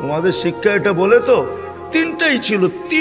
তোমাদের শিক্ষা এটা বলে তো তিনটাই ছিল তিন